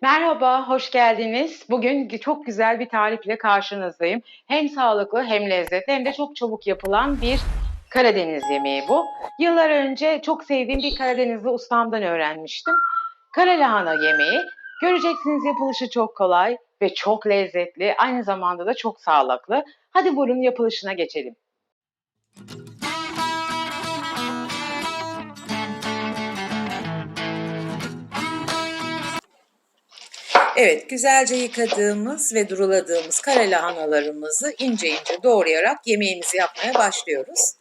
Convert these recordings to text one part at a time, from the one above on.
Merhaba, hoş geldiniz. Bugün çok güzel bir tarifle karşınızdayım. Hem sağlıklı hem lezzetli hem de çok çabuk yapılan bir Karadeniz yemeği bu. Yıllar önce çok sevdiğim bir Karadenizli ustamdan öğrenmiştim. Kara lahana yemeği. Göreceksiniz yapılışı çok kolay ve çok lezzetli. Aynı zamanda da çok sağlıklı. Hadi buyurun yapılışına geçelim. Evet, güzelce yıkadığımız ve duruladığımız kara lahanalarımızı ince ince doğrayarak yemeğimizi yapmaya başlıyoruz.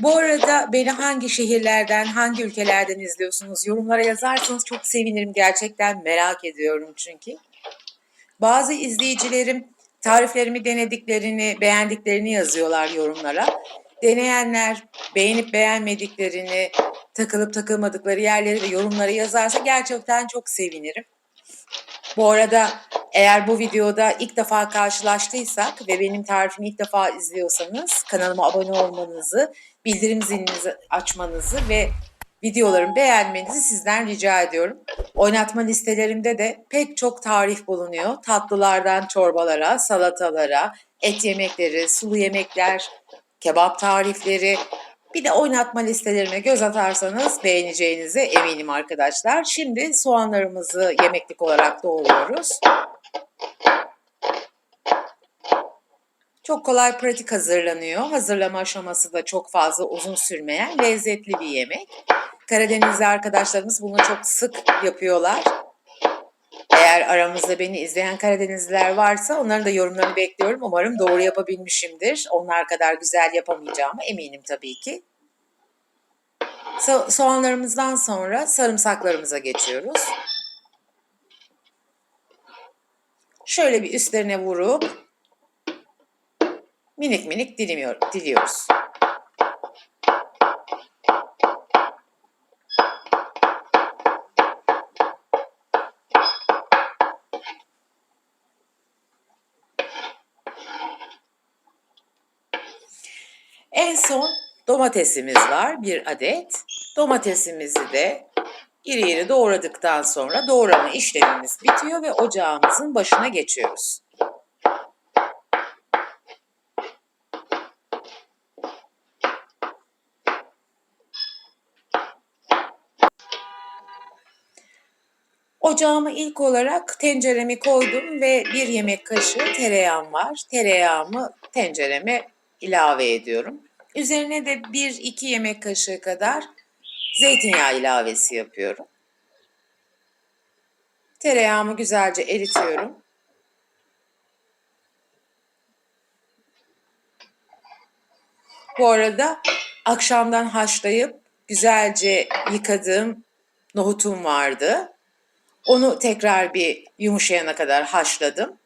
Bu arada beni hangi şehirlerden, hangi ülkelerden izliyorsunuz yorumlara yazarsanız çok sevinirim. Gerçekten merak ediyorum çünkü. Bazı izleyicilerim tariflerimi denediklerini, beğendiklerini yazıyorlar yorumlara. Deneyenler beğenip beğenmediklerini, takılıp takılmadıkları yerleri de yorumlara yazarsa gerçekten çok sevinirim. Bu arada eğer bu videoda ilk defa karşılaştıysak ve benim tarifimi ilk defa izliyorsanız kanalıma abone olmanızı, bildirim zilinizi açmanızı ve videolarımı beğenmenizi sizden rica ediyorum. Oynatma listelerimde de pek çok tarif bulunuyor. Tatlılardan çorbalara, salatalara, et yemekleri, sulu yemekler, kebap tarifleri, bir de oynatma listelerime göz atarsanız beğeneceğinize eminim arkadaşlar. Şimdi soğanlarımızı yemeklik olarak doğruyoruz. Çok kolay pratik hazırlanıyor. Hazırlama aşaması da çok fazla uzun sürmeyen lezzetli bir yemek. Karadenizli arkadaşlarımız bunu çok sık yapıyorlar. Eğer aramızda beni izleyen Karadenizliler varsa onların da yorumlarını bekliyorum. Umarım doğru yapabilmişimdir. Onlar kadar güzel yapamayacağımı eminim tabii ki. So soğanlarımızdan sonra sarımsaklarımıza geçiyoruz. Şöyle bir üstlerine vurup minik minik dilimiyor, diliyoruz. Son domatesimiz var bir adet. Domatesimizi de iri iri doğradıktan sonra doğrama işlemimiz bitiyor ve ocağımızın başına geçiyoruz. Ocağıma ilk olarak tenceremi koydum ve bir yemek kaşığı tereyağım var. Tereyağımı tencereme ilave ediyorum. Üzerine de 1-2 yemek kaşığı kadar zeytinyağı ilavesi yapıyorum. Tereyağımı güzelce eritiyorum. Bu arada akşamdan haşlayıp güzelce yıkadığım nohutum vardı. Onu tekrar bir yumuşayana kadar haşladım.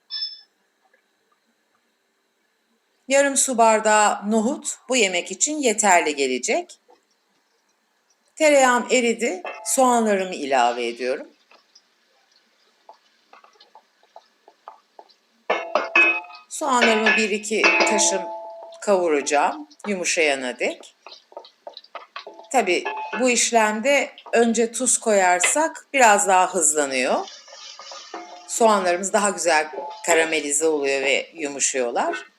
Yarım su bardağı nohut bu yemek için yeterli gelecek. Tereyağım eridi. Soğanlarımı ilave ediyorum. Soğanlarımı bir iki taşım kavuracağım yumuşayana dek. Tabi bu işlemde önce tuz koyarsak biraz daha hızlanıyor. Soğanlarımız daha güzel karamelize oluyor ve yumuşuyorlar.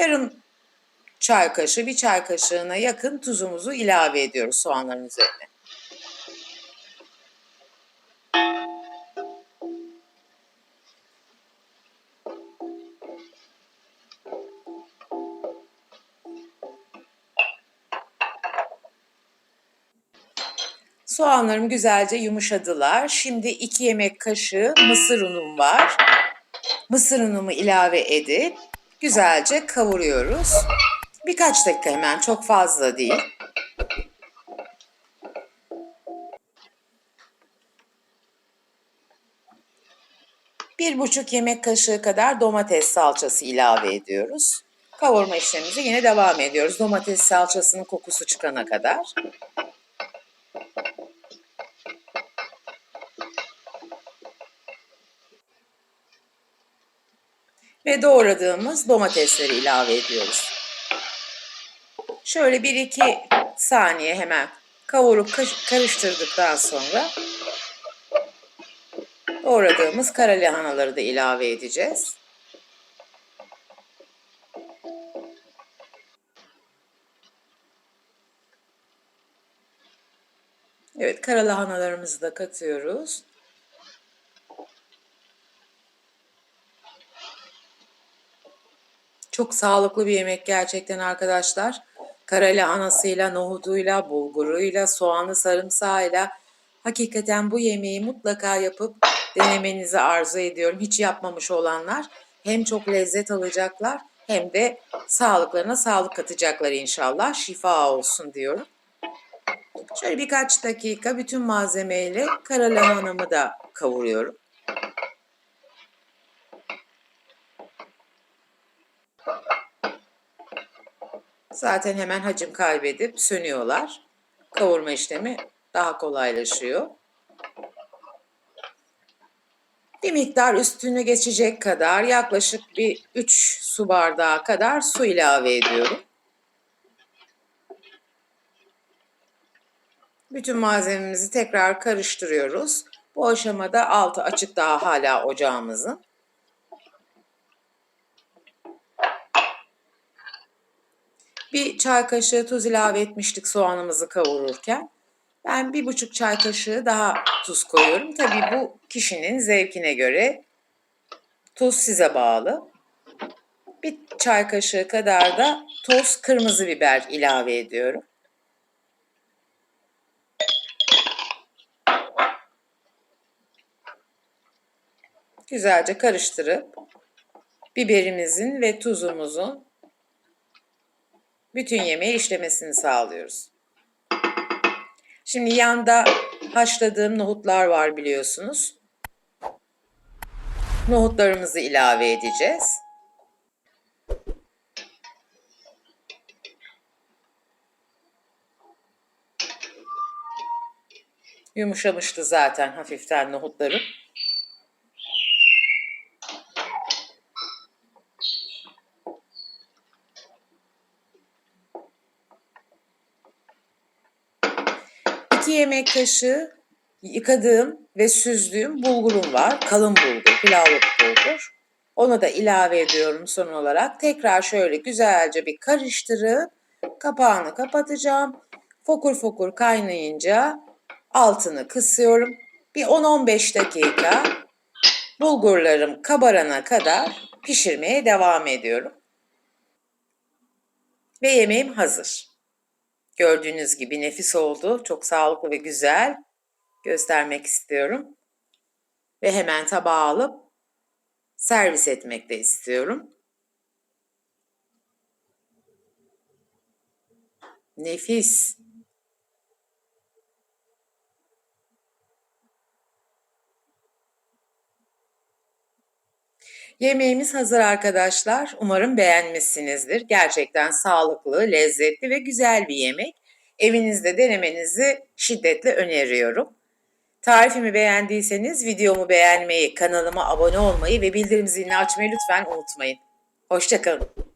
Yarım çay kaşığı, bir çay kaşığına yakın tuzumuzu ilave ediyoruz soğanların üzerine. Soğanlarım güzelce yumuşadılar. Şimdi iki yemek kaşığı mısır unum var. Mısır unumu ilave edip güzelce kavuruyoruz. Birkaç dakika hemen çok fazla değil. Bir buçuk yemek kaşığı kadar domates salçası ilave ediyoruz. Kavurma işlemimize yine devam ediyoruz. Domates salçasının kokusu çıkana kadar. Ve doğradığımız domatesleri ilave ediyoruz. Şöyle bir iki saniye hemen kavurup karıştırdıktan sonra doğradığımız kara lahanaları da ilave edeceğiz. Evet, kara lahanalarımızı da katıyoruz. Çok sağlıklı bir yemek gerçekten arkadaşlar. Kara lahanasıyla, nohuduyla, bulguruyla, soğanı, sarımsağıyla hakikaten bu yemeği mutlaka yapıp denemenizi arzu ediyorum. Hiç yapmamış olanlar hem çok lezzet alacaklar hem de sağlıklarına sağlık katacaklar inşallah. Şifa olsun diyorum. Şöyle birkaç dakika bütün malzemeyle kara lahanamı da kavuruyorum. Zaten hemen hacim kaybedip sönüyorlar. Kavurma işlemi daha kolaylaşıyor. Bir miktar üstünü geçecek kadar yaklaşık bir 3 su bardağı kadar su ilave ediyorum. Bütün malzememizi tekrar karıştırıyoruz. Bu aşamada altı açık daha hala ocağımızın. Bir çay kaşığı tuz ilave etmiştik soğanımızı kavururken. Ben bir buçuk çay kaşığı daha tuz koyuyorum. Tabii bu kişinin zevkine göre tuz size bağlı. Bir çay kaşığı kadar da toz kırmızı biber ilave ediyorum. Güzelce karıştırıp biberimizin ve tuzumuzun bütün yemeğe işlemesini sağlıyoruz. Şimdi yanda haşladığım nohutlar var biliyorsunuz. Nohutlarımızı ilave edeceğiz. Yumuşamıştı zaten hafiften nohutlarım. Yemek kaşığı yıkadığım ve süzdüğüm bulgurum var. Kalın bulgur, pilavlık bulgur. Onu da ilave ediyorum son olarak. Tekrar şöyle güzelce bir karıştırıp kapağını kapatacağım. Fokur fokur kaynayınca altını kısıyorum. Bir 10-15 dakika bulgurlarım kabarana kadar pişirmeye devam ediyorum. Ve yemeğim hazır. Gördüğünüz gibi nefis oldu. Çok sağlıklı ve güzel. Göstermek istiyorum. Ve hemen tabağa alıp servis etmek de istiyorum. Nefis. Yemeğimiz hazır arkadaşlar. Umarım beğenmişsinizdir. Gerçekten sağlıklı, lezzetli ve güzel bir yemek. Evinizde denemenizi şiddetle öneriyorum. Tarifimi beğendiyseniz videomu beğenmeyi, kanalıma abone olmayı ve bildirim zilini açmayı lütfen unutmayın. Hoşçakalın.